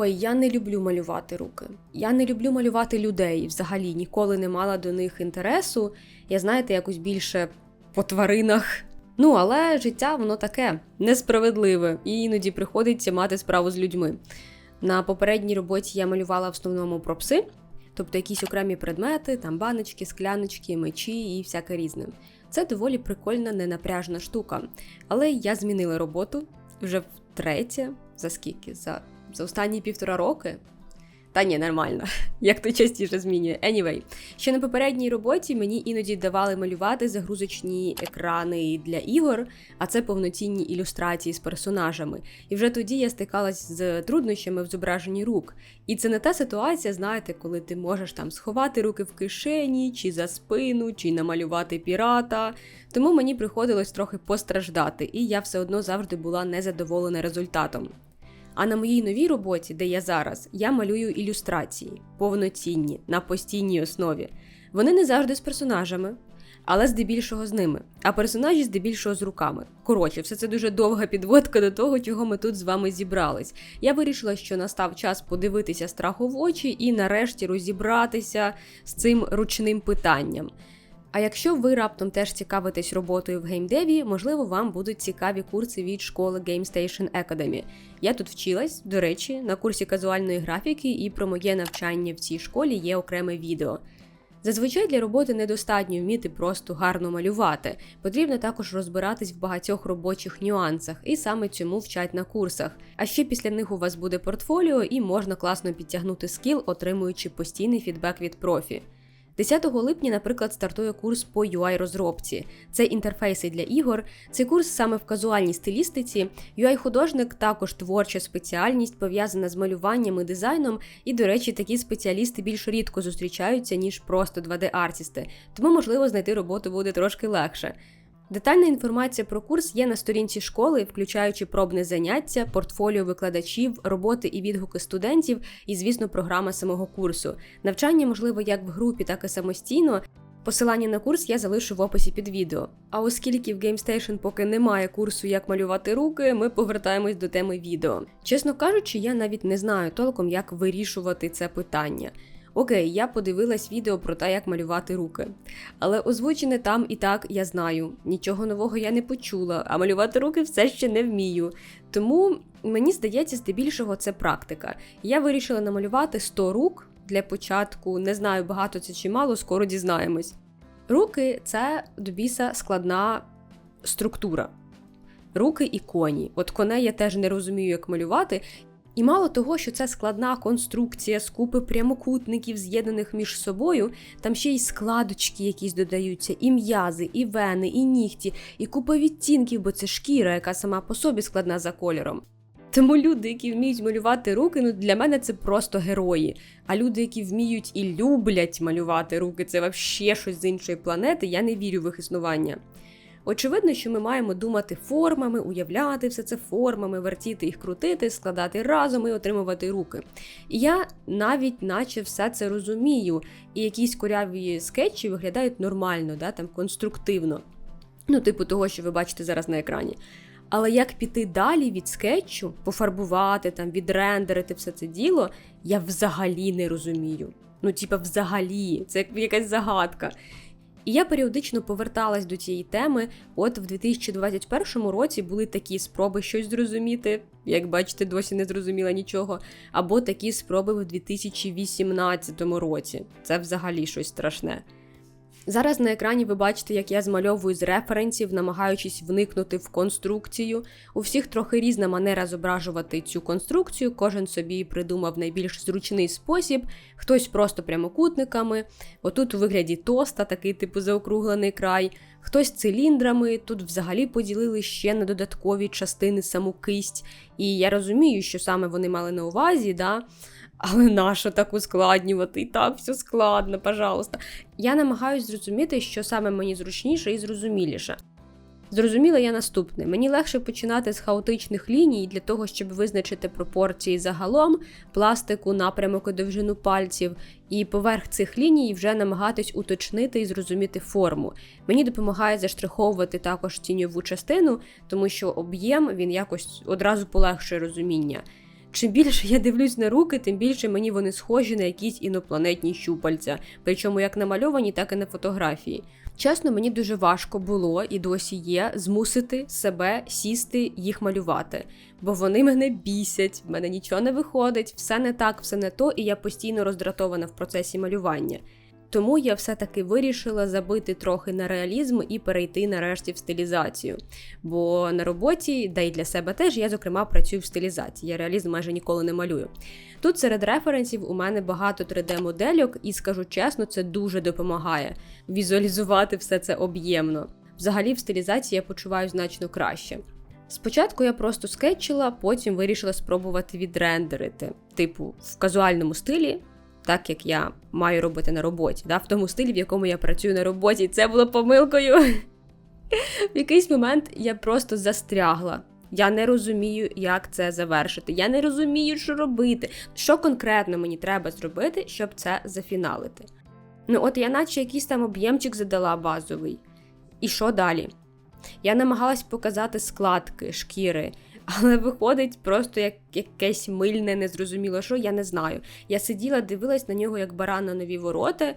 Ой, я не люблю малювати руки. Я не люблю малювати людей взагалі ніколи не мала до них інтересу. Я знаєте, якось більше по тваринах. Ну, але життя воно таке несправедливе, і іноді приходиться мати справу з людьми. На попередній роботі я малювала в основному про пси, тобто якісь окремі предмети, там баночки, скляночки, мечі і всяке різне. Це доволі прикольна, ненапряжна штука. Але я змінила роботу вже втретє. За скільки? За, за останні півтора роки. Та ні, нормально, як то частіше змінює. Anyway, ще на попередній роботі мені іноді давали малювати загрузочні екрани для ігор, а це повноцінні ілюстрації з персонажами. І вже тоді я стикалась з труднощами в зображенні рук. І це не та ситуація, знаєте, коли ти можеш там сховати руки в кишені, чи за спину, чи намалювати пірата. Тому мені приходилось трохи постраждати, і я все одно завжди була незадоволена результатом. А на моїй новій роботі, де я зараз, я малюю ілюстрації, повноцінні, на постійній основі. Вони не завжди з персонажами, але здебільшого з ними. А персонажі здебільшого з руками. Коротше, все це дуже довга підводка до того, чого ми тут з вами зібрались. Я вирішила, що настав час подивитися страху в очі і нарешті розібратися з цим ручним питанням. А якщо ви раптом теж цікавитесь роботою в геймдеві, можливо, вам будуть цікаві курси від школи Game Station Academy. Я тут вчилась, до речі, на курсі казуальної графіки, і про моє навчання в цій школі є окреме відео. Зазвичай для роботи недостатньо вміти просто гарно малювати, потрібно також розбиратись в багатьох робочих нюансах, і саме цьому вчать на курсах. А ще після них у вас буде портфоліо і можна класно підтягнути скіл, отримуючи постійний фідбек від профі. 10 липня, наприклад, стартує курс по UI-розробці. Це інтерфейси для ігор. Цей курс саме в казуальній стилістиці. UI-художник також творча спеціальність, пов'язана з малюванням і дизайном. І, до речі, такі спеціалісти більш рідко зустрічаються, ніж просто 2D-артісти, тому, можливо, знайти роботу буде трошки легше. Детальна інформація про курс є на сторінці школи, включаючи пробне заняття, портфоліо викладачів, роботи і відгуки студентів, і, звісно, програма самого курсу. Навчання можливо як в групі, так і самостійно. Посилання на курс я залишу в описі під відео. А оскільки в GameStation поки немає курсу, як малювати руки, ми повертаємось до теми відео. Чесно кажучи, я навіть не знаю толком, як вирішувати це питання. Окей, я подивилась відео про те, як малювати руки. Але озвучене там і так я знаю. Нічого нового я не почула, а малювати руки все ще не вмію. Тому мені здається, здебільшого це практика. Я вирішила намалювати 100 рук для початку. Не знаю, багато це чи мало, скоро дізнаємось. Руки це до біса складна структура. Руки і коні. От коней я теж не розумію, як малювати, і мало того, що це складна конструкція з купи прямокутників, з'єднаних між собою, там ще й складочки якісь додаються, і м'язи, і вени, і нігті, і купа відтінків, бо це шкіра, яка сама по собі складна за кольором. Тому люди, які вміють малювати руки, ну для мене це просто герої. А люди, які вміють і люблять малювати руки, це взагалі щось з іншої планети, я не вірю в їх існування. Очевидно, що ми маємо думати формами, уявляти все це формами, вертіти їх, крутити, складати разом і отримувати руки. І я навіть, наче все це розумію, і якісь коряві скетчі виглядають нормально, да, там конструктивно. Ну, типу того, що ви бачите зараз на екрані. Але як піти далі від скетчу, пофарбувати, там, відрендерити все це діло, я взагалі не розумію. Ну, типа, взагалі, це якась загадка. І я періодично поверталась до цієї теми. От в 2021 році були такі спроби щось зрозуміти, як бачите, досі не зрозуміла нічого. Або такі спроби в 2018 році. Це взагалі щось страшне. Зараз на екрані ви бачите, як я змальовую з референсів, намагаючись вникнути в конструкцію. У всіх трохи різна манера зображувати цю конструкцію, кожен собі придумав найбільш зручний спосіб, хтось просто прямокутниками, отут у вигляді тоста, такий типу заокруглений край, хтось циліндрами, тут взагалі поділили ще на додаткові частини саму кисть. І я розумію, що саме вони мали на увазі. да? Але нащо так ускладнювати? І так все складно, пожалуйста. Я намагаюся зрозуміти, що саме мені зручніше і зрозуміліше. Зрозуміла я наступне: мені легше починати з хаотичних ліній для того, щоб визначити пропорції загалом, пластику, напрямок і довжину пальців, і поверх цих ліній вже намагатись уточнити і зрозуміти форму. Мені допомагає заштриховувати також тіньову частину, тому що об'єм він якось одразу полегшує розуміння. Чим більше я дивлюсь на руки, тим більше мені вони схожі на якісь інопланетні щупальця, причому як намальовані, так і на фотографії. Чесно, мені дуже важко було і досі є змусити себе сісти їх малювати, бо вони мене бісять, в мене нічого не виходить, все не так, все не то, і я постійно роздратована в процесі малювання. Тому я все-таки вирішила забити трохи на реалізм і перейти нарешті в стилізацію. Бо на роботі, да й для себе теж, я, зокрема, працюю в стилізації. Я реалізм майже ніколи не малюю. Тут серед референсів у мене багато 3D-модельок, і скажу чесно, це дуже допомагає візуалізувати все це об'ємно. Взагалі, в стилізації я почуваю значно краще. Спочатку я просто скетчила, потім вирішила спробувати відрендерити, типу в казуальному стилі, так як я маю робити на роботі, да? в тому стилі, в якому я працюю на роботі. Це було помилкою. В якийсь момент я просто застрягла. Я не розумію, як це завершити. Я не розумію, що робити. Що конкретно мені треба зробити, щоб це зафіналити. Ну, от я, наче якийсь там об'ємчик задала базовий. І що далі? Я намагалась показати складки шкіри, але виходить просто як якесь мильне, незрозуміло що, я не знаю. Я сиділа, дивилась на нього як баран на нові ворота,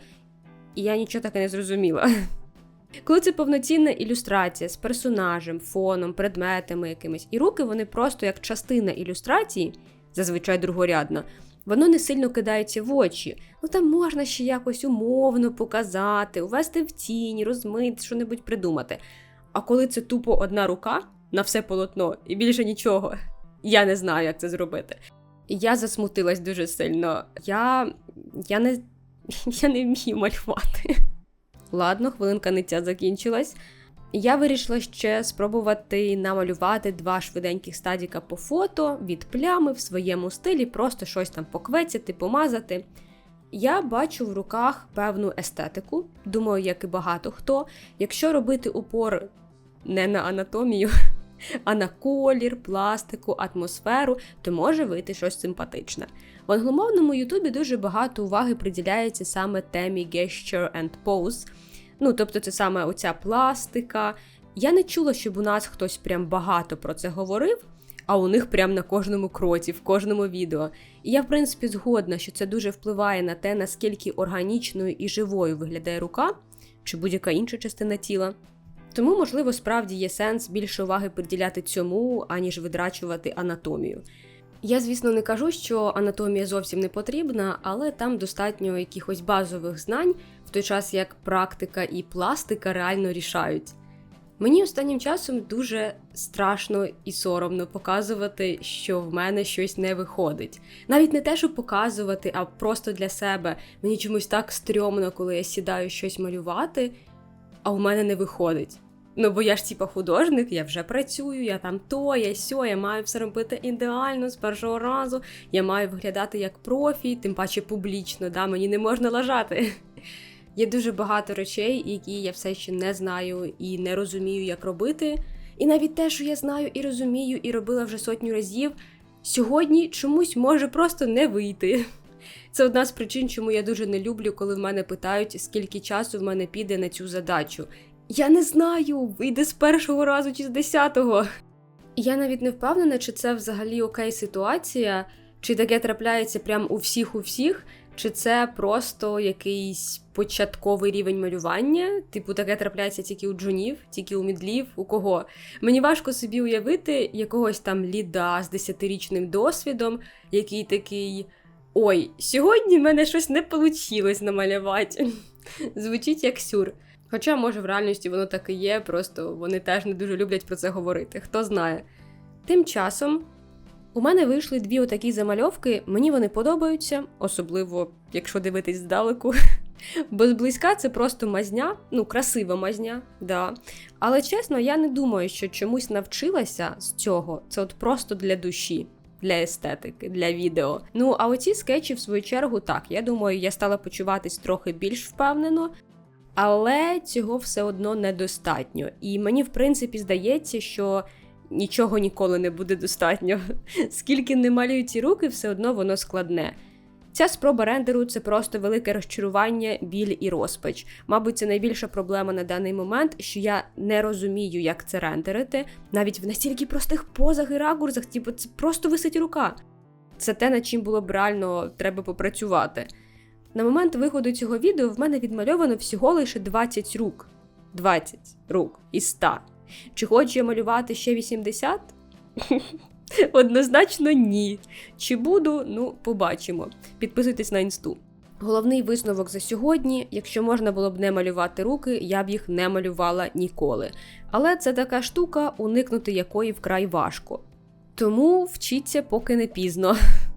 і я нічого таке не зрозуміла. Коли це повноцінна ілюстрація з персонажем, фоном, предметами якимись, і руки вони просто як частина ілюстрації, зазвичай другорядна, воно не сильно кидається в очі. Ну там можна ще якось умовно показати, увести в тінь, розмити, що небудь придумати. А коли це тупо одна рука на все полотно і більше нічого, я не знаю, як це зробити. Я засмутилась дуже сильно. Я я, не я не вмію малювати. Ладно, хвилинка ниття закінчилась. Я вирішила ще спробувати намалювати два швиденьких стадіка по фото від плями в своєму стилі, просто щось там поквецяти, помазати. Я бачу в руках певну естетику, думаю, як і багато хто. Якщо робити упор не на анатомію, а на колір, пластику, атмосферу, то може вийти щось симпатичне. В англомовному Ютубі дуже багато уваги приділяється саме темі gesture and pose. Ну, тобто, це саме оця пластика. Я не чула, щоб у нас хтось прям багато про це говорив, а у них прям на кожному кроці, в кожному відео. І я, в принципі, згодна, що це дуже впливає на те, наскільки органічною і живою виглядає рука чи будь-яка інша частина тіла. Тому, можливо, справді є сенс більше уваги приділяти цьому, аніж видрачувати анатомію. Я, звісно, не кажу, що анатомія зовсім не потрібна, але там достатньо якихось базових знань, в той час як практика і пластика реально рішають. Мені останнім часом дуже страшно і соромно показувати, що в мене щось не виходить. Навіть не те, щоб показувати, а просто для себе. Мені чомусь так стрьомно, коли я сідаю щось малювати, а в мене не виходить. Ну, бо я ж типа художник, я вже працюю, я там то, я сьо, я маю все робити ідеально з першого разу. Я маю виглядати як профі, тим паче публічно, да, мені не можна лажати. Є дуже багато речей, які я все ще не знаю і не розумію, як робити. І навіть те, що я знаю і розумію, і робила вже сотню разів, сьогодні чомусь може просто не вийти. Це одна з причин, чому я дуже не люблю, коли в мене питають, скільки часу в мене піде на цю задачу. Я не знаю, вийде з першого разу чи з десятого. Я навіть не впевнена, чи це взагалі окей ситуація, чи таке трапляється прямо у всіх у всіх, чи це просто якийсь початковий рівень малювання, типу таке трапляється тільки у джунів, тільки у мідлів, у кого. Мені важко собі уявити якогось там ліда з десятирічним досвідом, який такий. Ой, сьогодні в мене щось не вийшло намалювати. Звучить як сюр. Хоча, може, в реальності воно так і є, просто вони теж не дуже люблять про це говорити, хто знає. Тим часом у мене вийшли дві отакі замальовки, мені вони подобаються, особливо якщо дивитись здалеку. Бо зблизька це просто мазня, ну, красива мазня, да. Але чесно, я не думаю, що чомусь навчилася з цього. Це от просто для душі, для естетики, для відео. Ну, а оці скетчі, в свою чергу, так, я думаю, я стала почуватись трохи більш впевнено. Але цього все одно недостатньо. І мені, в принципі, здається, що нічого ніколи не буде достатньо. Скільки не малюють ці руки, все одно воно складне. Ця спроба рендеру це просто велике розчарування, біль і розпач. Мабуть, це найбільша проблема на даний момент, що я не розумію, як це рендерити, навіть в настільки простих позах і ракурсах, типу, це просто висить рука. це те, над чим було б реально треба попрацювати. На момент виходу цього відео в мене відмальовано всього лише 20 рук. 20 рук із 100. Чи хочу я малювати ще 80? Однозначно ні. Чи буду, ну, побачимо. Підписуйтесь на інсту. Головний висновок за сьогодні: якщо можна було б не малювати руки, я б їх не малювала ніколи. Але це така штука, уникнути якої вкрай важко. Тому вчіться, поки не пізно.